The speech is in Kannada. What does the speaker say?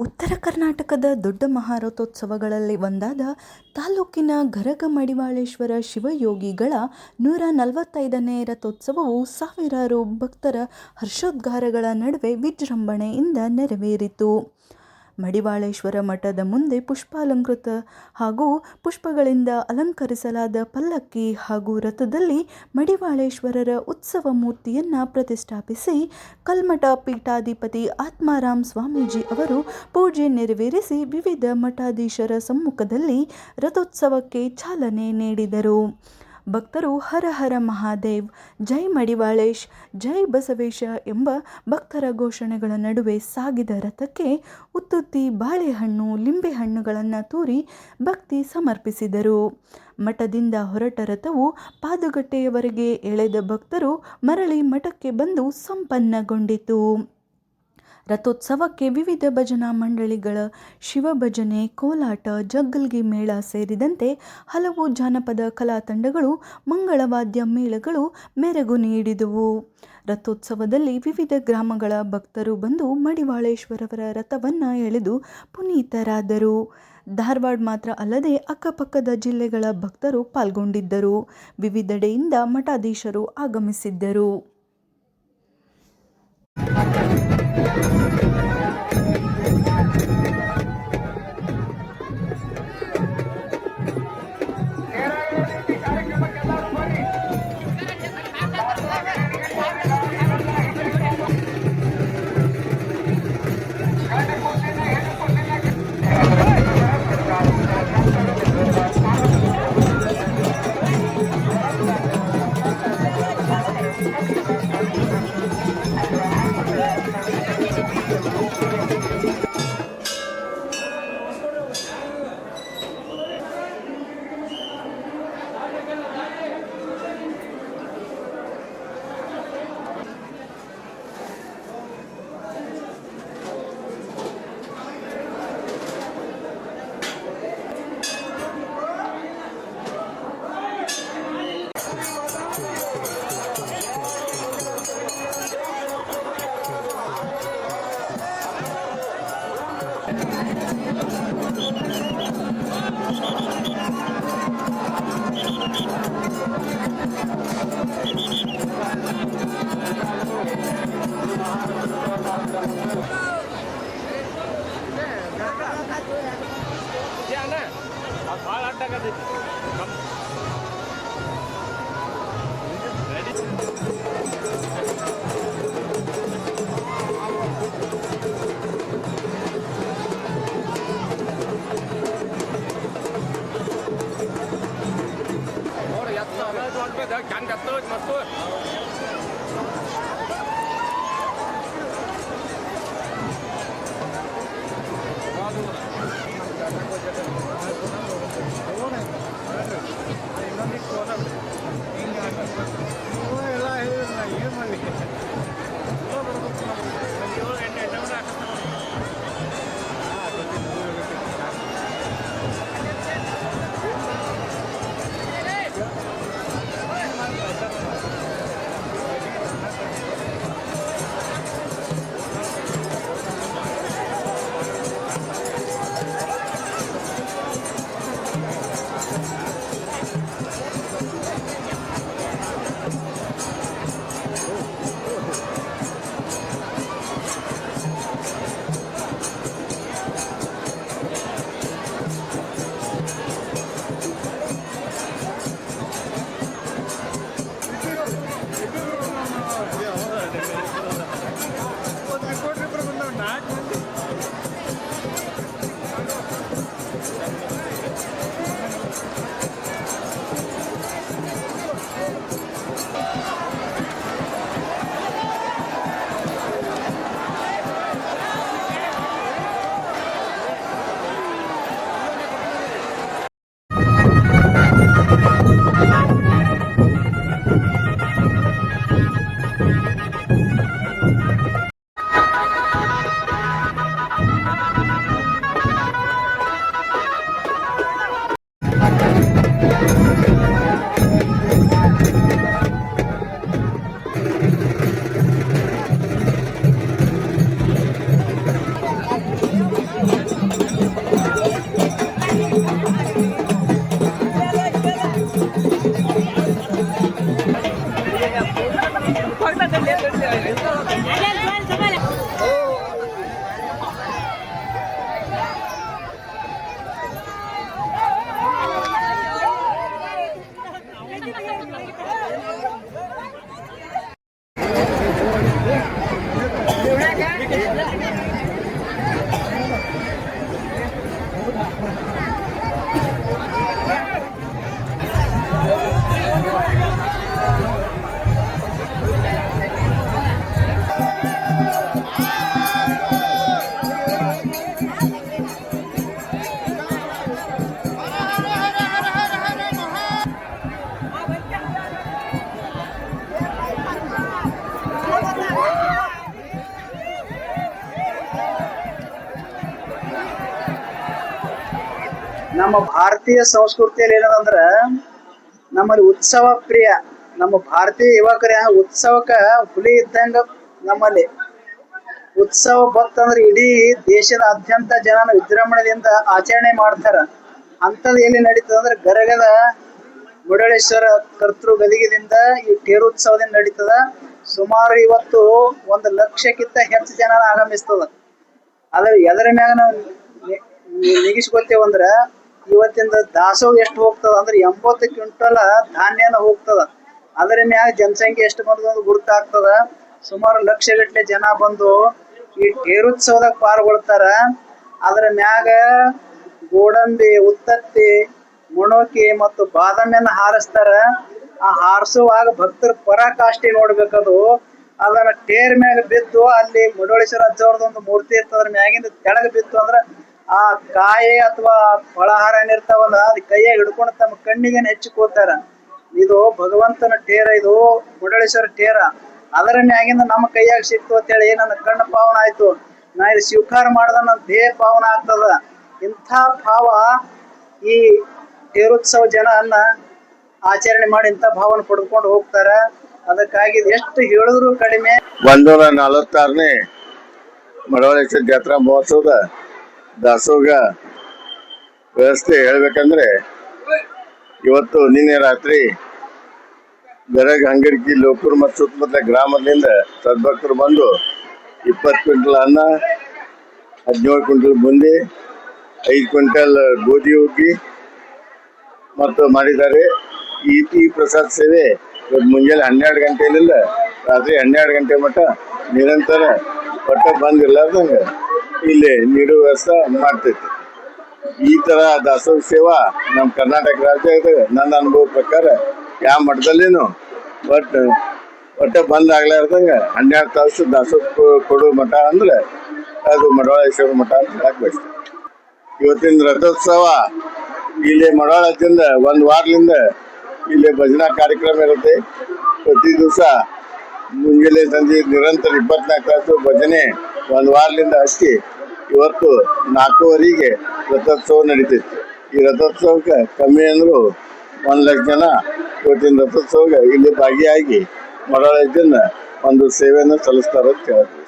ಉತ್ತರ ಕರ್ನಾಟಕದ ದೊಡ್ಡ ಮಹಾರಥೋತ್ಸವಗಳಲ್ಲಿ ಒಂದಾದ ತಾಲೂಕಿನ ಗರಗ ಮಡಿವಾಳೇಶ್ವರ ಶಿವಯೋಗಿಗಳ ನೂರ ನಲವತ್ತೈದನೇ ರಥೋತ್ಸವವು ಸಾವಿರಾರು ಭಕ್ತರ ಹರ್ಷೋದ್ಗಾರಗಳ ನಡುವೆ ವಿಜೃಂಭಣೆಯಿಂದ ನೆರವೇರಿತು. ಮಡಿವಾಳೇಶ್ವರ ಮಠದ ಮುಂದೆ ಪುಷ್ಪಾಲಂಕೃತ ಹಾಗೂ ಪುಷ್ಪಗಳಿಂದ ಅಲಂಕರಿಸಲಾದ ಪಲ್ಲಕ್ಕಿ ಹಾಗೂ ರಥದಲ್ಲಿ ಮಡಿವಾಳೇಶ್ವರರ ಉತ್ಸವ ಮೂರ್ತಿಯನ್ನು ಪ್ರತಿಷ್ಠಾಪಿಸಿ ಕಲ್ಮಠ ಪೀಠಾಧಿಪತಿ ಆತ್ಮಾರಾಮ್ ಸ್ವಾಮೀಜಿ ಅವರು ಪೂಜೆ ನೆರವೇರಿಸಿ ವಿವಿಧ ಮಠಾಧೀಶರ ಸಮ್ಮುಖದಲ್ಲಿ ರಥೋತ್ಸವಕ್ಕೆ ಚಾಲನೆ ನೀಡಿದರು. ಭಕ್ತರು ಹರ ಹರ ಮಹಾದೇವ್, ಜೈ ಮಡಿವಾಳೇಶ್, ಜೈ ಬಸವೇಶ ಎಂಬ ಭಕ್ತರ ಘೋಷಣೆಗಳ ನಡುವೆ ಸಾಗಿದ ರಥಕ್ಕೆ ಉತ್ತುತ್ತಿ ಬಾಳೆಹಣ್ಣು ಲಿಂಬೆಹಣ್ಣುಗಳನ್ನು ತೂರಿ ಭಕ್ತಿ ಸಮರ್ಪಿಸಿದರು. ಮಠದಿಂದ ಹೊರಟ ರಥವು ಪಾದುಗಟ್ಟೆಯವರೆಗೆ ಎಳೆದ ಭಕ್ತರು ಮರಳಿ ಮಠಕ್ಕೆ ಬಂದು ಸಂಪನ್ನಗೊಂಡಿತು. ರಥೋತ್ಸವಕ್ಕೆ ವಿವಿಧ ಭಜನಾ ಮಂಡಳಿಗಳ ಶಿವಭಜನೆ, ಕೋಲಾಟ, ಜಗ್ಗಲ್ಗಿ ಮೇಳ ಸೇರಿದಂತೆ ಹಲವು ಜಾನಪದ ಕಲಾ ತಂಡಗಳು, ಮಂಗಳವಾದ್ಯ ಮೇಳಗಳು ಮೆರಗು ನೀಡಿದವು. ರಥೋತ್ಸವದಲ್ಲಿ ವಿವಿಧ ಗ್ರಾಮಗಳ ಭಕ್ತರು ಬಂದು ಮಡಿವಾಳೇಶ್ವರವರ ರಥವನ್ನು ಎಳೆದು ಪುನೀತರಾದರು. ಧಾರವಾಡ ಮಾತ್ರ ಅಲ್ಲದೆ ಅಕ್ಕಪಕ್ಕದ ಜಿಲ್ಲೆಗಳ ಭಕ್ತರು ಪಾಲ್ಗೊಂಡಿದ್ದರು. ವಿವಿಧೆಡೆಯಿಂದ ಮಠಾಧೀಶರು ಆಗಮಿಸಿದ್ದರು. ನಮ್ಮ ಭಾರತೀಯ ಸಂಸ್ಕೃತಿಯಲ್ಲಿ ಏನದಂದ್ರ ನಮ್ಮಲ್ಲಿ ಉತ್ಸವ ಪ್ರಿಯ, ನಮ್ಮ ಭಾರತೀಯ ಯುವಕರ ಉತ್ಸವಕ್ಕ ಹುಲಿ ಇದ್ದಂಗ ನಮ್ಮಲ್ಲಿ. ಉತ್ಸವ ಬತ್ತಂದ್ರೆ ಇಡೀ ದೇಶದಾದ್ಯಂತ ಜನನ ವಿಜೃಂಭಣೆಯಿಂದ ಆಚರಣೆ ಮಾಡ್ತಾರ. ಅಂಥದ್ದು ಎಲ್ಲಿ ನಡೀತದ ಅಂದ್ರೆ ಗರಗದ ಮುಡಳೇಶ್ವರ ಕರ್ತೃ ಗದಿಗಿನಿಂದ ಈ ತೇರುತ್ಸವದಿಂದ ನಡೀತದ. ಸುಮಾರು ಇವತ್ತು ಒಂದು ಲಕ್ಷಕ್ಕಿಂತ ಹೆಚ್ಚು ಜನ ಆಗಮಿಸ್ತದ. ಅದ್ರ ಎದರ ಮ್ಯಾಗ ನಾವು ನಿ- ನಿ- ನಿಗಿಸ್ಕೊತೇವಂದ್ರ ಇವತ್ತಿಂದ ದಾಸೋಹ ಎಷ್ಟು ಹೋಗ್ತದ ಅಂದ್ರೆ ಎಂಬತ್ತು ಕ್ವಿಂಟಲ್ ಧಾನ್ಯನ ಹೋಗ್ತದ. ಅದರ ಮ್ಯಾಗ ಜನಸಂಖ್ಯೆ ಎಷ್ಟು ಬಂದದ ಗುರುತಾಗ್ತದ. ಸುಮಾರು ಲಕ್ಷಗಟ್ಟಲೆ ಜನ ಬಂದು ಈ ತೇರುತ್ಸವದಾಗ ಪಾಲ್ಗೊಳ್ತಾರ. ಅದರ ಮ್ಯಾಗ ಗೋಡಂಬಿ, ಉತ್ತತ್ತಿ, ಮೊಣೋಕಿ ಮತ್ತು ಬಾದಾಮಿಯನ್ನ ಹಾರಿಸ್ತಾರ. ಆ ಹಾರಿಸುವಾಗ ಭಕ್ತರ ಪರಾಕಾಷ್ಠೆ ನೋಡ್ಬೇಕದು. ಅದನ್ನ ಟೇರ್ ಮ್ಯಾಗ ಬಿದ್ದು ಅಲ್ಲಿ ಮುಡೋಳೇಶ್ವರ ಅಜ್ಜವ್ರದ್ದು ಒಂದು ಮೂರ್ತಿ ಇರ್ತದ್ರ ಮ್ಯಾಗಿಂದ ತೆಳಗ ಬಿತ್ತು ಅಂದ್ರ ಆ ಕಾಯಿ ಅಥವಾ ಫಳಹಾರ ಏನಿರ್ತಾವಲ್ಲ ಅದ್ ಕೈಯಾಗ ಹಿಡ್ಕೊಂಡು ತಮ್ಮ ಕಣ್ಣಿಗೆ ಹೆಚ್ಚಿಕೋತಾರ ಇದು ಭಗವಂತನ ಟೇರ, ಇದು ಮುಡಳೇಶ್ವರ ಟೇರ. ಅದರ ಮ್ಯಾಗಿಂದ ನಮ್ಮ ಕೈಯಾಗ ಸಿಕ್ತು ಅಂತ ಹೇಳಿ ನನ್ನ ಕಣ್ಣು ಪಾವನ ಆಯ್ತು. ನಾ ಇದು ಸ್ವೀಕಾರ ಮಾಡ್ದ, ನನ್ನ ದೇಹ ಪಾವನ ಆಗ್ತದ. ಇಂಥ ಭಾವ ಈ ತೇರೋತ್ಸವ ಜನನ್ನ ಆಚರಣೆ ಮಾಡಿ ಇಂಥ ಭಾವನ ಪಡ್ಕೊಂಡು ಹೋಗ್ತಾರ. ಅದಕ್ಕಾಗಿ ಎಷ್ಟು ಹೇಳಿದ್ರು ಕಡಿಮೆ. ಒಂದೂರ ನಲವತ್ತಾರನೇ ಮಡವಳೇಶ್ವರ ಜಾತ್ರಾ ಮಹೋತ್ಸವದ ದಾಸೋಗ ವ್ಯವಸ್ಥೆ ಹೇಳ್ಬೇಕಂದ್ರೆ ಇವತ್ತು ನಿನ್ನೆ ರಾತ್ರಿ ಗರಗ್ ಹಂಗರ್ಕಿ ಲೋಕೂರ್ ಮತ್ತು ಸುತ್ತಮುತ್ತ ಗ್ರಾಮದಿಂದ ಸದ್ಭಕ್ತರು ಬಂದು ಇಪ್ಪತ್ತು ಕ್ವಿಂಟಲ್ ಅನ್ನ, ಹದಿನೇಳು ಕ್ವಿಂಟಲ್ ಬುಂದಿ, ಐದು ಕ್ವಿಂಟಲ್ ಗೋಧಿ ಹುಗ್ಗಿ ಮತ್ತು ಮಾಡಿದ್ದಾರೆ. ಈ ಈ ಪ್ರಸಾದ ಸೇವೆ ಇವತ್ತು ಮುಂಜಾನೆ ಹನ್ನೆರಡು ಗಂಟೆಯಿಂದ ರಾತ್ರಿ ಹನ್ನೆರಡು ಗಂಟೆ ಮಟ್ಟ ನಿರಂತರ ಒಟ್ಟ ಬಂದ್ ಇರ್ಲಾರ್ದಂಗ ಇಲ್ಲಿ ನೀಡುವ ವ್ಯವಸ್ಥೆ ಮಾಡ್ತೈತಿ ಈ ತರ ದಾಸೋಹ ಸೇವಾ ನಮ್ಮ ಕರ್ನಾಟಕ ರಾಜ್ಯದ ನನ್ನ ಅನುಭವ ಪ್ರಕಾರ ಯಾವ ಮಠದಲ್ಲಿನೂ ಬಟ್ ಒಟ್ಟ ಬಂದ್ ಆಗ್ಲಾರ್ದಂಗ ಹನ್ನೆರಡು ತಾಸು ದಾಸೋಹ ಕೊಡೋ ಮಠ ಅಂದ್ರೆ ಅದು ಮಡವಾಳೇಶ್ವರ ಮಠ ಅಂತ ಹೇಳಕ್ ಇವತ್ತಿನ ರಥೋತ್ಸವ ಇಲ್ಲಿ ಮಡವಾಳದಿಂದ ಒಂದು ವಾರದಿಂದ ಇಲ್ಲಿ ಭಜನಾ ಕಾರ್ಯಕ್ರಮ ಇರುತ್ತೆ. ಪ್ರತಿ ದಿವಸ ಮುಂಜಾನೆ ಸಂಜೆ ನಿರಂತರ ಇಪ್ಪತ್ನಾಲ್ಕು ತಾಸು ಭಜನೆ ಒಂದ್ ವಾರದಿಂದ ಹಚ್ಚಿ ಇವತ್ತು ನಾಲ್ಕೂವರೆಗೆ ರಥೋತ್ಸವ ನಡೀತೈತಿ. ಈ ರಥೋತ್ಸವಕ್ಕೆ ಕಮ್ಮಿ ಅಂದ್ರು ಒಂದು ಲಕ್ಷ ಜನ ಇವತ್ತಿನ ರಥೋತ್ಸವಕ್ಕೆ ಇಲ್ಲಿ ಭಾಗಿಯಾಗಿ ಮಡವಾಳದಿಂದ ಒಂದು ಸೇವೆಯನ್ನು ಸಲ್ಲಿಸ್ತಾರ ಅಂತ ಹೇಳ್ತೀವಿ